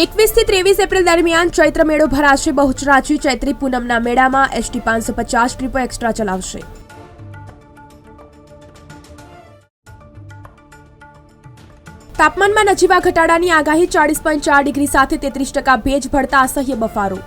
એકવીસથી ત્રેવીસ એપ્રિલ દરમિયાન ચૈત્ર મેળો ભરાશે. બહુચરાજી ચૈત્રી પૂનમના મેળામાં એસટી પાંચસો પચાસ ટ્રીપો એક્સ્ટ્રા ચલાવશે. તાપમાનમાં નજીવા ઘટાડાની આગાહી ચાળીસ પોઈન્ટ ચાર ડિગ્રી સાથે તેત્રીસ ટકા ભેજ ભળતા અસહ્ય બફારો.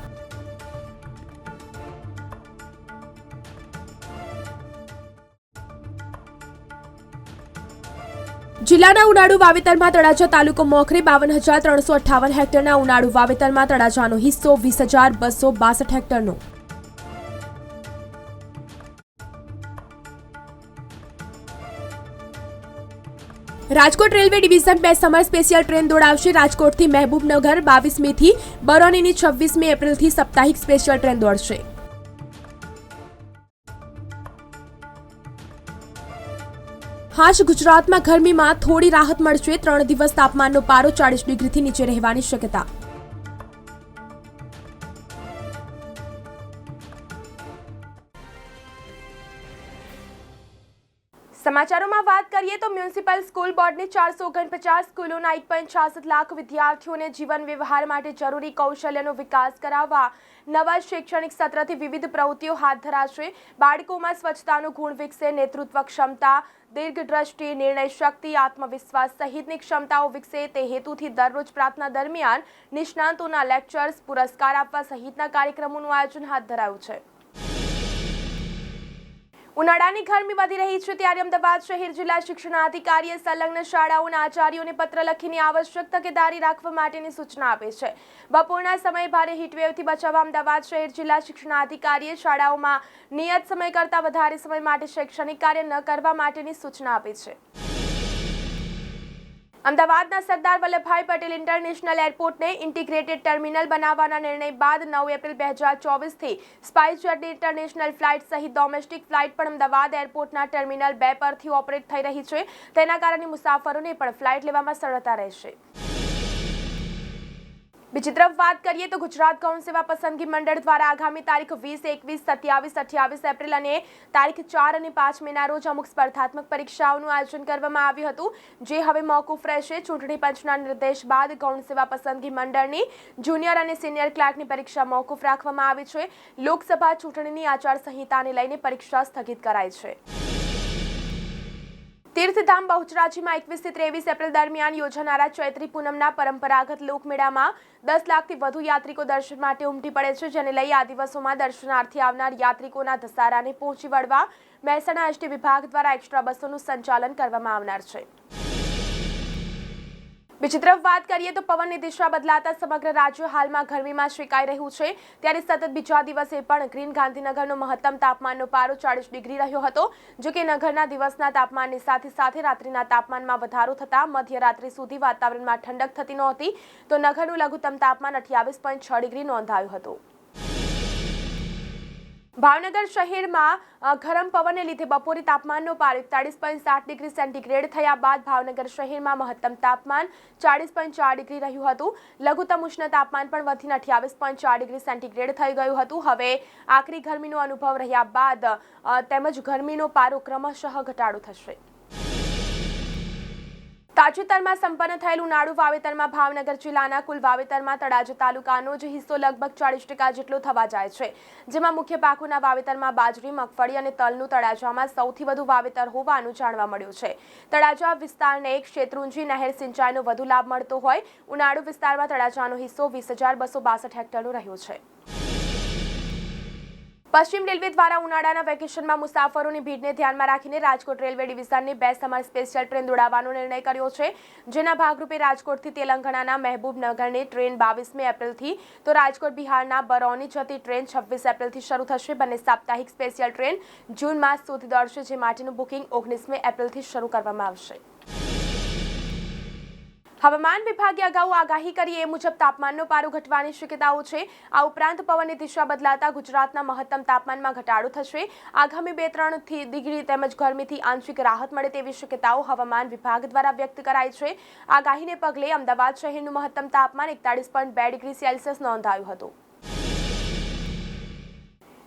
જિલ્લાના ઉનાળુ વાવેતરમાં તળાજા તાલુકો મોખરે બાવન હજાર ત્રણસો અઠ્ઠાવન હેક્ટરના ઉનાળુ વાવેતરમાં તળાજાનો હિસ્સો વીસ હજાર બસો બાસઠ હેક્ટરનો. રાજકોટ રેલવે ડિવિઝન બે સમર સ્પેશિયલ ટ્રેન દોડાવશે. રાજકોટથી મહેબૂબનગર બાવીસમીથી બરોનીની છવ્વીસમી એપ્રિલથી સાપ્તાહિક સ્પેશિયલ ટ્રેન દોડશે. હાશ ગુજરાતમાં ગરમીમાં થોડી રાહત મળશે. ત્રણ દિવસ તાપમાનનો પારો ચાળીસ ડિગ્રીથી નીચે રહેવાની શક્યતા. સમાચારોમાં વાત કરીએ તો મ્યુનિસિપલ સ્કૂલ બોર્ડની ચારસો ઓગણપચાસ સ્કૂલોના એક પોઈન્ટ છાસઠ લાખ વિદ્યાર્થીઓને જીવન વ્યવહાર માટે જરૂરી કૌશલ્યનો વિકાસ કરાવવા નવા શૈક્ષણિક સત્રથી વિવિધ પ્રવૃત્તિઓ હાથ ધરાશે. બાળકોમાં સ્વચ્છતાનું ગુણ વિકસે, નેતૃત્વ ક્ષમતા, દીર્ઘદ્રષ્ટિ, નિર્ણય શક્તિ, આત્મવિશ્વાસ સહિતની ક્ષમતાઓ વિકસે. તે હેતુથી દરરોજ પ્રાર્થના દરમિયાન નિષ્ણાંતોના લેક્ચર્સ, પુરસ્કાર આપવા સહિતના કાર્યક્રમોનું આયોજન હાથ ધરાયું છે. ઉનાળાની ગરમી વધી રહી છે ત્યારે અમદાવાદ શહેર જિલ્લા શિક્ષણાધિકારીએ સંલગ્ન શાળાઓના આચાર્યોને પત્ર લખીને આવશ્યક તકેદારી રાખવા માટેની સૂચના આપી છે. બપોરના સમયે ભારે હીટવેવથી બચાવવા અમદાવાદ શહેર જિલ્લા શિક્ષણાધિકારીએ શાળાઓમાં નિયત સમય કરતાં વધારે સમય માટે શૈક્ષણિક કાર્ય ન કરવા માટેની સૂચના આપી છે. અમદાવાદના સરદાર વલ્લભભાઈ પટેલ ઇન્ટરનેશનલ એરપોર્ટને ઇન્ટિગ્રેટેડ ટર્મિનલ બનાવવાના નિર્ણય બાદ નવ એપ્રિલ બે હજાર ચોવીસથી સ્પાઇસ જેટની ઇન્ટરનેશનલ ફ્લાઇટ સહિત ડોમેસ્ટિક ફ્લાઇટ પણ અમદાવાદ એરપોર્ટના ટર્મિનલ બે પરથી ઓપરેટ થઈ રહી છે. તેના કારણે મુસાફરોને પણ ફ્લાઇટ લેવામાં સરળતા રહેશે. બીજી તરફ વાત કરીએ તો ગુજરાત ગૌણ સેવા પસંદગી મંડળ દ્વારા આગામી તારીખ વીસ, એકવીસ, સત્યાવીસ, અઠ્યાવીસ એપ્રિલ અને તારીખ ચાર અને પાંચ મેના રોજ અમુક સ્પર્ધાત્મક પરીક્ષાઓનું આયોજન કરવામાં આવ્યું હતું. જે હવે મોકૂફ રહેશે. ચૂંટણી પંચના નિર્દેશ બાદ ગૌણ સેવા પસંદગી મંડળની જુનિયર અને સિનિયર ક્લાર્કની પરીક્ષા મોકૂફ રાખવામાં આવી છે. લોકસભા ચૂંટણીની આચારસંહિતાને લઈને પરીક્ષા સ્થગિત કરાઈ છે. તીર્થધામ બહુચરાજીમાં એકવીસથી ત્રેવીસ એપ્રિલ દરમિયાન યોજાનારા ચૈત્રી પૂનમના પરંપરાગત લોકમેળામાં દસ લાખથી વધુ યાત્રિકો દર્શન માટે ઉમટી પડે છે, જેને લઈ આ દિવસોમાં દર્શનાર્થી આવનાર યાત્રિકોના ધસારાને પહોંચી વળવા મહેસાણા એસટી વિભાગ દ્વારા એક્સ્ટ્રા બસોનું સંચાલન કરવામાં આવનાર છે. બીજી તરફ વાત કરીએ તો પવનની દિશા બદલાતા સમગ્ર રાજ્ય હાલમાં ગરમીમાં શેકાઈ રહ્યું છે. ત્યારે સતત બીજા દિવસે પણ ગ્રીન ગાંધીનગરનો મહત્તમ તાપમાનનો પારો ચાળીસ ડિગ્રી રહ્યો હતો, જો કે નગરના દિવસના તાપમાનની સાથે સાથે રાત્રિના તાપમાનમાં વધારો થતાં મધ્યરાત્રિ સુધી વાતાવરણમાં ઠંડક થતી નહોતી, તો નગરનું લઘુત્તમ તાપમાન અઠ્યાવીસ પોઈન્ટ છ ડિગ્રી નોંધાયું હતું. ભાવનગર શહેરમાં ગરમ પવનને લીધે બપોરે તાપમાનનો પારો એકતાળીસ પોઈન્ટ સાત ડિગ્રી સેન્ટીગ્રેડ થયા બાદ ભાવનગર શહેરમાં મહત્તમ તાપમાન ચાળીસ પોઈન્ટ ચાર ડિગ્રી રહ્યું હતું. લઘુત્તમ ઉષ્ણ તાપમાન પણ વધીને અઠ્યાવીસ પોઈન્ટ ચાર ડિગ્રી સેન્ટીગ્રેડ થઈ ગયું હતું. હવે આખરી ગરમીનો અનુભવ રહ્યા બાદ તેમજ ગરમીનો પારો ક્રમશઃ ઘટાડો થશે. તાજેતરમાં સંપન્ન થયેલ ઉનાળુ વાવેતરમાં ભાવનગર જિલ્લાના કુલ વાવેતરમાં તળાજા તાલુકાનો જ હિસ્સો લગભગ ચાળીસ ટકા જેટલો થવા જાય છે. જેમાં મુખ્ય પાકોના વાવેતરમાં બાજરી, મગફળી અને તલનું તળાજામાં સૌથી વધુ વાવેતર હોવાનું જાણવા મળ્યું છે. તળાજા વિસ્તારને એક શેત્રુંજી નહેર સિંચાઈનો વધુ લાભ મળતો હોય. ઉનાળુ વિસ્તારમાં તળાજાનો હિસ્સો વીસ હજાર બસો બાસઠ હેક્ટરનો રહ્યો છે. પશ્ચિમ રેલવે દ્વારા ઉનાળાના વેકેશનમાં મુસાફરોની ભીડને ધ્યાનમાં રાખીને રાજકોટ રેલવે ડિવિઝનની બે સમર સ્પેશિયલ ટ્રેન દોડાવવાનો નિર્ણય કર્યો છે. જેના ભાગરૂપે રાજકોટથી તેલંગાણાના મહેબૂબનગરની ટ્રેન બાવીસમી એપ્રિલથી, તો રાજકોટ બિહારના બરૌની જતી ટ્રેન છવ્વીસ એપ્રિલથી શરૂ થશે. બંને સાપ્તાહિક સ્પેશિયલ ટ્રેન જૂન માસ સુધી દોડશે, જે માટેનું બુકિંગ ઓગણીસમી એપ્રિલથી શરૂ કરવામાં આવશે. હવામાન વિભાગે અગાઉ આગાહી કરી એ મુજબ તાપમાનનો પારો ઘટવાની શક્યતાઓ છે. આ ઉપરાંત પવનની દિશા બદલાતા ગુજરાતના મહત્તમ તાપમાનમાં ઘટાડો થશે. આગામી બે ત્રણ ડિગ્રી તેમજ ગરમીથી આંશિક રાહત મળે તેવી શક્યતાઓ હવામાન વિભાગ દ્વારા વ્યક્ત કરાઈ છે. આગાહીને પગલે અમદાવાદ શહેરનું મહત્તમ તાપમાન એકતાળીસ પોઈન્ટ બે ડિગ્રી સેલ્સિયસ નોંધાયું હતું.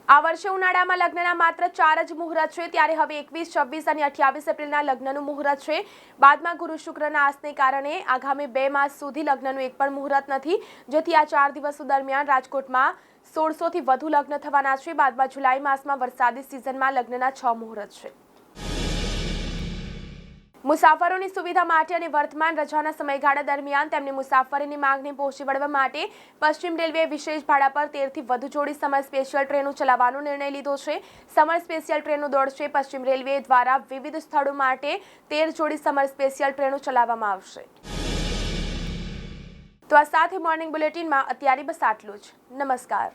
આ વર્ષે ઉનાળામાં લગ્નના માત્ર ચાર જ મુહૂર્ત છે. ત્યારે હવે એકવીસ, છવ્વીસ અને અઠ્યાવીસ એપ્રિલના લગ્નનું મુહૂર્ત છે. બાદમાં ગુરુ શુક્રના આસને કારણે આગામી બે માસ સુધી લગ્નનું એક પણ મુહૂર્ત નથી. જેથી આ ચાર દિવસો દરમિયાન રાજકોટમાં સોળસોથી વધુ લગ્ન થવાના છે. બાદમાં જુલાઈ માસમાં વરસાદી સિઝનમાં લગ્નના છ મુહૂર્ત છે. મુસાફરોની સુવિધા માટે અને વર્તમાન રજાના સમયગાળા દરમિયાન તેમની મુસાફરીની માંગને પહોંચી વળવા માટે પશ્ચિમ રેલવે વિશેષ ભાડા પર તેરથી વધુ જોડી સમર સ્પેશિયલ ટ્રેનો ચલાવવાનો નિર્ણય લીધો છે. સમર સ્પેશિયલ ટ્રેનો દોડશે પશ્ચિમ રેલવે દ્વારા વિવિધ સ્થળો માટે તેર જોડી સમર સ્પેશિયલ ટ્રેનો ચલાવવામાં આવશે. તો આ સાથે મોર્નિંગ બુલેટિનમાં અત્યારે બસ આટલું જ. નમસ્કાર.